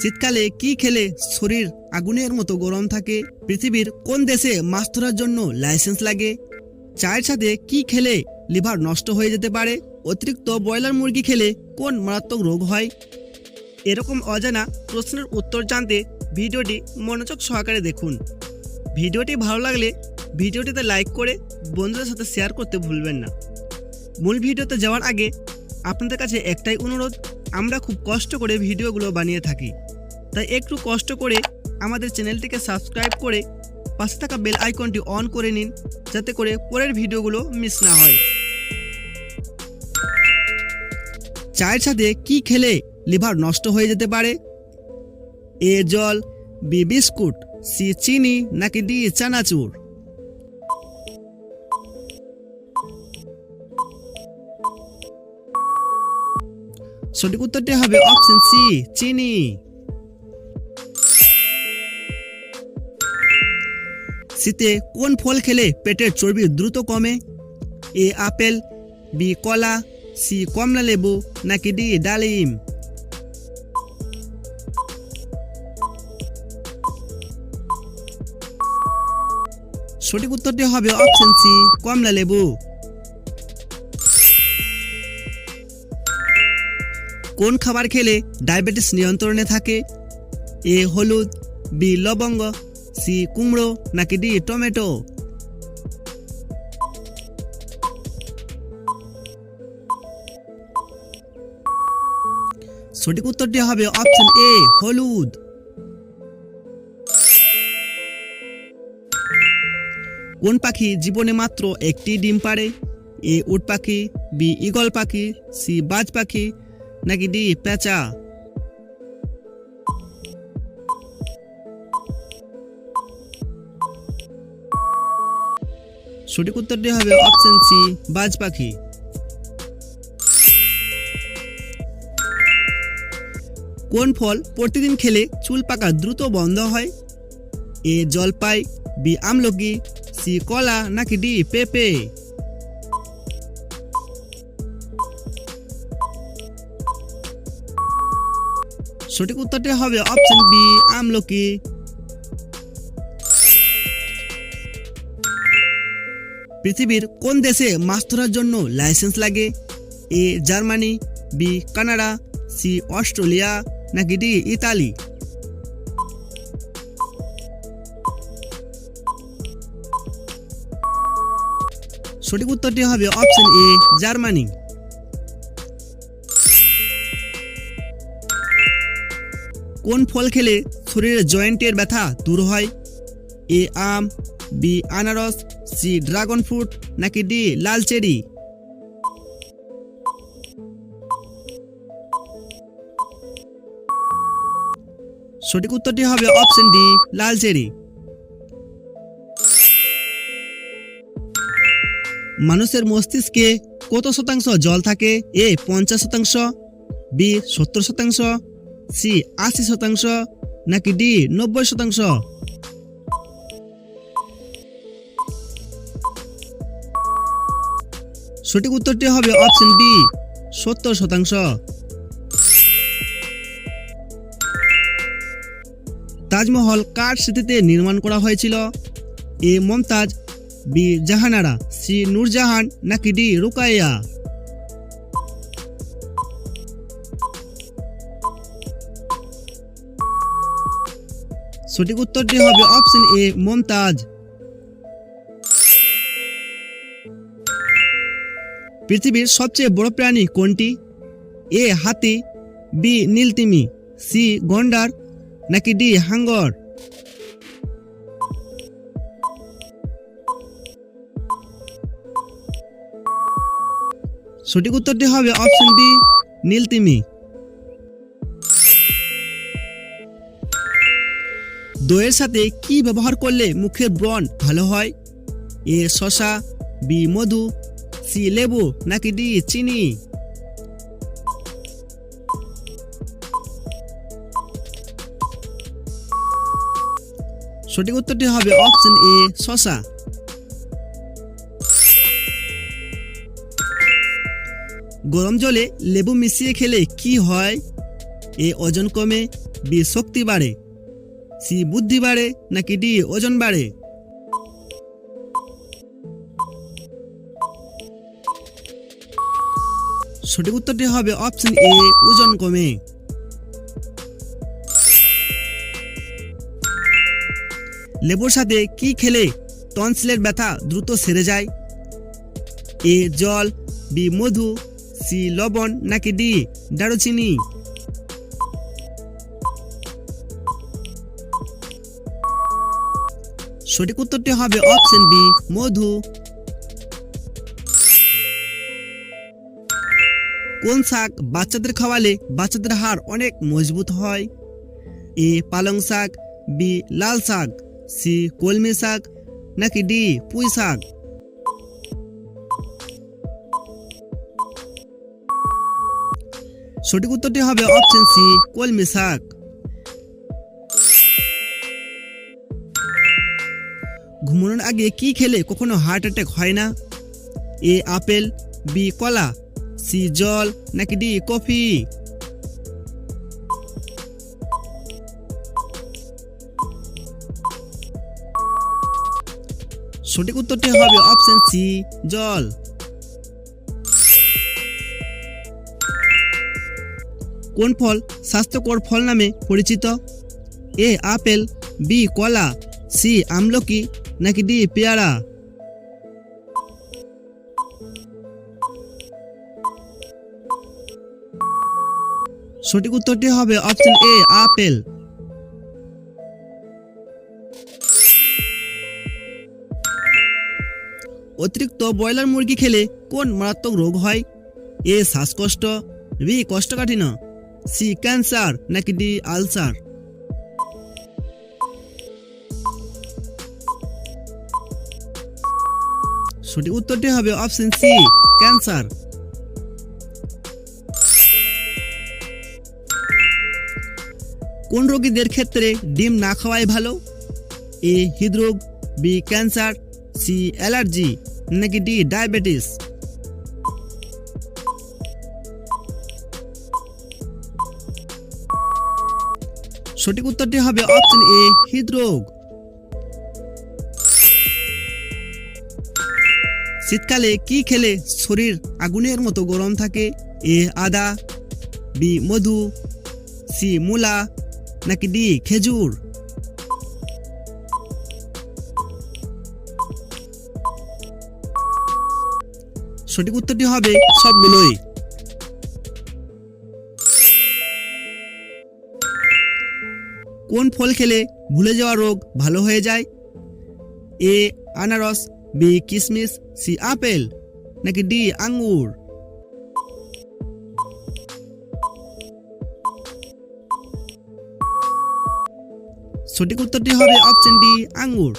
শীতকালে কি খেলে শরীর আগুনের মতো গরম থাকে? পৃথিবীর কোন দেশে মাছ ধরার জন্য লাইসেন্স লাগে? চায়ের সাথে কি খেলে লিভার নষ্ট হয়ে যেতে পারে? অতিরিক্ত ব্রয়লার মুরগি খেলে কোন মারাত্মক রোগ হয়? এরকম অজানা প্রশ্নের উত্তর জানতে ভিডিওটি মনোযোগ সহকারে দেখুন। ভিডিওটি ভালো লাগলে ভিডিওটিতে লাইক করে বন্ধুদের সাথে শেয়ার করতে ভুলবেন না। মূল ভিডিওতে যাওয়ার আগে আপনাদের কাছে একটাই অনুরোধ আমরা খুব কষ্ট করে ভিডিওগুলো বানিয়ে থাকি। তাই একটু কষ্ট করে আমাদের চ্যানেলটিকে সাবস্ক্রাইব করে পাশে থাকা বেল আইকনটি অন করে নিন, যাতে করে পরের ভিডিওগুলো মিস না হয়। চায়ের সাথে কি খেলে লিভার নষ্ট হয়ে যেতে পারে? এ জল, বি বিস্কুট, সি চিনি, নাকি ডি চানাচুর? সঠিক উত্তরটি হবে অপশন সি চিনি। শীতে কোন ফল খেলে পেটের চর্বি দ্রুত কমে? এ আপেল বি কলা সি কমলা লেবু, নাকি ডি ডালিম? সঠিক উত্তরটি হবে অপশন সি কমলা লেবু। কোন খাবার খেলে ডায়াবেটিস নিয়ন্ত্রণে থাকে? এ হলুদ, বি লবঙ্গ, সি কুমড়ো, নাকি ডি টমেটো? সঠিক উত্তরটি হবে অপশন এ, হলুদ। কোন পাখি জীবনে মাত্র একটি ডিম পারে এ উট পাখি, বি ঈগল পাখি, সি বাজ পাখি নাকি ডি পেঁচা? সঠিক উত্তরটি হবে অপশন সি বাজ পাখি। কোন ফল প্রতিদিন খেলে চুল পাকা দ্রুত বন্ধ হয়? এ, জলপাই, বি, আমলকি, সি, কলা, নাকি ডি, পেঁপে? সঠিক উত্তরটি হবে অপশন বি আমলকি। পৃথিবীর কোন দেশে মাছ ধরার জন্য লাইসেন্স লাগে? A, Germany B Canada C Australia, নাকি ডি ইতালি? সঠিক উত্তরটি হবে অপশন এ জার্মানি। কোন ফল খেলে শরীরের জয়েন্টের ব্যথা দূর হয়? এ আম, বি আনারস, সি ড্রাগন ফ্রুট, নাকি ডি লাল চেরি? সঠিক উত্তরটি হবে অপশন ডি, লাল চেরি। মানুষের মস্তিষ্কে কত শতাংশ জল থাকে? এ পঞ্চাশ শতাংশ, বি সত্তর শতাংশ সি আশি শতাংশ নাকি ডি নব্বই শতাংশ? সঠিক উত্তরটি হবে অপশন বি, সত্তর শতাংশ। তাজমহল কার স্মৃতিতে নির্মাণ করা হয়েছিল? A Mumtaz, B Jahanara, C Nurjahan নাকি ডি রুকাইয়া? সঠিক উত্তরটি হবে অপশন এ, মমতাজ। পৃথিবীর সবচেয়ে বড় প্রাণী কোনটি? এ, হাতি, বি, নীলতিমি, সি, গন্ডার, নাকি ডি, হাঙ্গর? সঠিক উত্তরটি হবে অপশন বি, নীলতিমি। দইয়ের সাথে কি ব্যবহার করলে মুখের ব্রণ ভালো হয়? এ শশা বি মধু, সি লেবু, নাকি ডি চিনি? সঠিক উত্তরটি হবে অপশন এ শশা গরম জলে লেবু মিশিয়ে খেলে কি হয়? এ, ওজন কমে, বি, শক্তি বাড়ে। সি বুদ্ধি বাড়ে নাকি ডি ওজন বাড়ে? সঠিক উত্তরটি হবে অপশন এ, ওজন কমে। লেবুর সাথে কি খেলে টনসিলের ব্যথা দ্রুত সেরে যায়? এ, জল, বি, মধু, সি, লবণ নাকি ডি, দারুচিনি? সঠিক উত্তরটি হবে অপশন বি, মধু। কোন শাক বাচ্চাদের খাওয়ালে বাচ্চাদের হাড় অনেক মজবুত হয়? এ, পালং শাক, বি, লাল শাক, সি, কলমি শাক, নাকি ডি, পুঁই শাক? সঠিক উত্তরটি হবে অপশন সি, কলমি শাক। ঘুমানোর আগে কি খেলে কখনো হার্ট অ্যাটাক হয় না? এ আপেল, বি কলা, সি জল, নাকি ডি কফি? সঠিক উত্তরটি হবে অপশন সি জল। কোন ফল স্বাস্থ্যকর ফল নামে পরিচিত? এ আপেল, বি কলা, সি আমলকি নাকি ডি পেয়ারা? সঠিক উত্তরটি হবে অপশন এ, আপেল। অতিরিক্ত ব্রয়লার মুরগি খেলে কোন মারাত্মক রোগ হয়? এ, শ্বাসকষ্ট, বি, কষ্টকাঠিন্য, সি, ক্যান্সার, নাকি ডি, আলসার? সঠিক উত্তরটি হবে অপশন সি, ক্যান্সার। কোন রোগীদের ক্ষেত্রে ডিম না খাওয়াই ভালো? এ, হৃদরোগ, বি, ক্যান্সার, সি, অ্যালার্জি, নাকি ডি, ডায়াবেটিস? সঠিক উত্তরটি হবে অপশন এ, হৃদরোগ। শীতকালে কি খেলে শরীর আগুনের মতো গরম থাকে? এ আদা, বি মধু, সি মূলা, নাকি ডি খেজুর? সঠিক উত্তরটি হবে সবগুলোই কোন ফল খেলে ভুলে যাওয়া রোগ ভালো হয়ে যায়? এ আনারস বি কিসমিস সি আপেল নাকি ডি আঙ্গুর সঠিক উত্তরটি হবে অপশন ডি আঙ্গুর